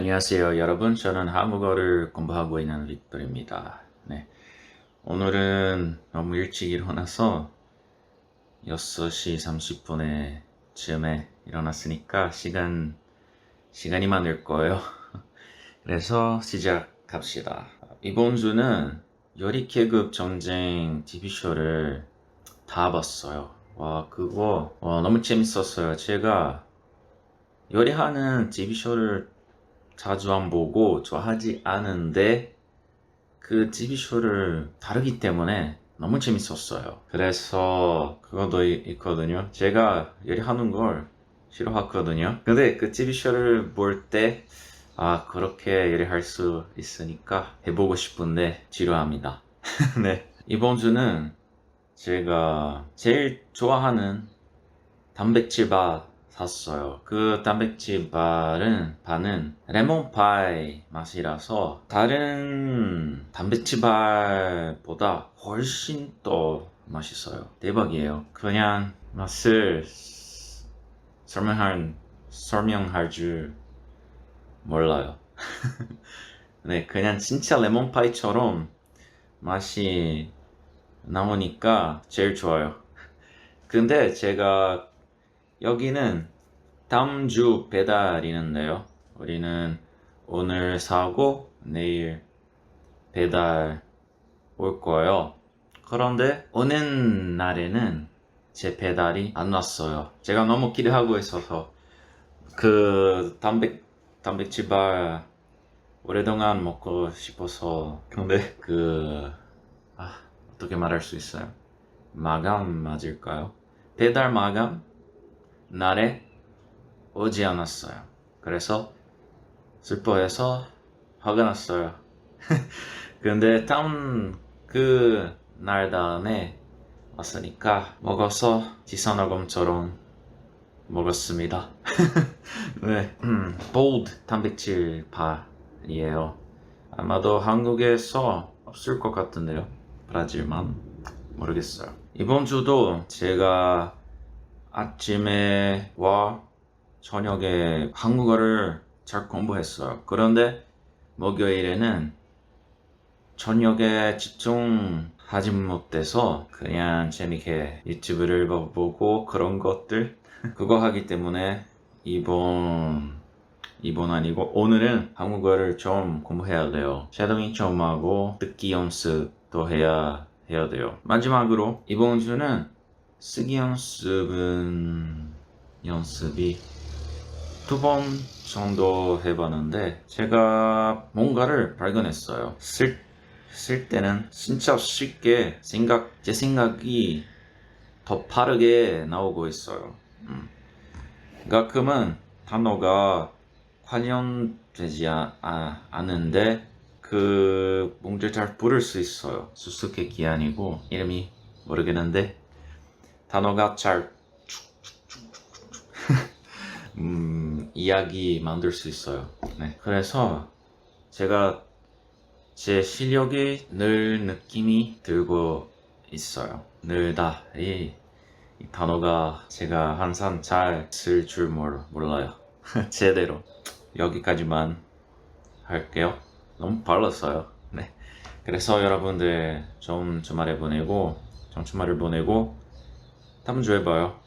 안녕하세요, 여러분. 저는 한국어를 공부하고 있는 빅tor입니다. 네. 오늘은 너무 일찍 일어나서 6시 30분에 쯤에 일어났으니까 시간, 시간이 많을 거예요. 그래서 시작합시다. 이번 주는 요리계급 전쟁 TV쇼를 다 봤어요. 와, 그거 와, 너무 재밌었어요. 제가 요리하는 TV쇼를 자주 안 보고 좋아하지 않은데 그 TV쇼를 다르기 때문에 너무 재밌었어요. 그래서 그것도 이- 있거든요. 제가 요리하는 걸 싫어하거든요. 근데 그 TV쇼를 볼 때 아, 그렇게 요리할 수 있으니까 해보고 싶은데 지루합니다. 네. 이번 주는 제가 제일 좋아하는 단백질 바 샀어요. 그 단백질 바는 바는 레몬파이 맛이라서 다른 단백질 바보다 훨씬 더 맛있어요. 대박이에요. 그냥 맛을 설명할 설명할 줄 몰라요. 네, 그냥 진짜 레몬파이처럼 맛이 나오니까 제일 좋아요. 근데 제가 여기는 다음 주 배달이는데요. 우리는 오늘 사고 내일 배달 올 거예요. 그런데 오는 날에는 제 배달이 안 왔어요. 제가 너무 기대하고 있어서 그 단백 단백질바 오랫동안 먹고 싶어서 근데 그 아, 어떻게 말할 수 있어요? 마감 맞을까요? 배달 마감 날에 오지 않았어요. 그래서 슬퍼해서 화가 났어요. 근데 다음 그 날 다음에 왔으니까 먹어서 지선어검처럼 먹었습니다. 네, 음, 볼드 단백질 바이에요. 아마도 한국에서 없을 것 같은데요. 브라질만 모르겠어요. 이번 주도 제가 아침에와 저녁에 한국어를 잘 공부했어요. 그런데 목요일에는 저녁에 집중하지 못해서 그냥 재밌게 유튜브를 보고 그런 것들 그거 하기 때문에 이번 이번 아니고 오늘은 한국어를 좀 공부해야 돼요. 쉐도잉 좀 하고 듣기 연습도 해야 해야 돼요. 마지막으로 이번 주는 쓰기 연습은 연습이 두 번 정도 해봤는데 제가 뭔가를 발견했어요. 쓸, 쓸 때는 진짜 쉽게 생각, 제 생각이 더 빠르게 나오고 있어요. 음. 가끔은 단어가 관련되지 아, 아, 않은데 그 뭔지 잘 부를 수 있어요. 수수께끼 아니고 이름이 모르겠는데 단어가 잘 음, 이야기 만들 수 있어요. 네. 그래서 제가 제 실력이 늘 느낌이 들고 있어요. 늘다. 이, 이 단어가 제가 항상 잘 쓸 줄 몰라요. 제대로. 여기까지만 할게요. 너무 빨랐어요. 네. 그래서 여러분들 좋은 주말에 보내고, 좋은 주말을 보내고, 다음 주에 봐요.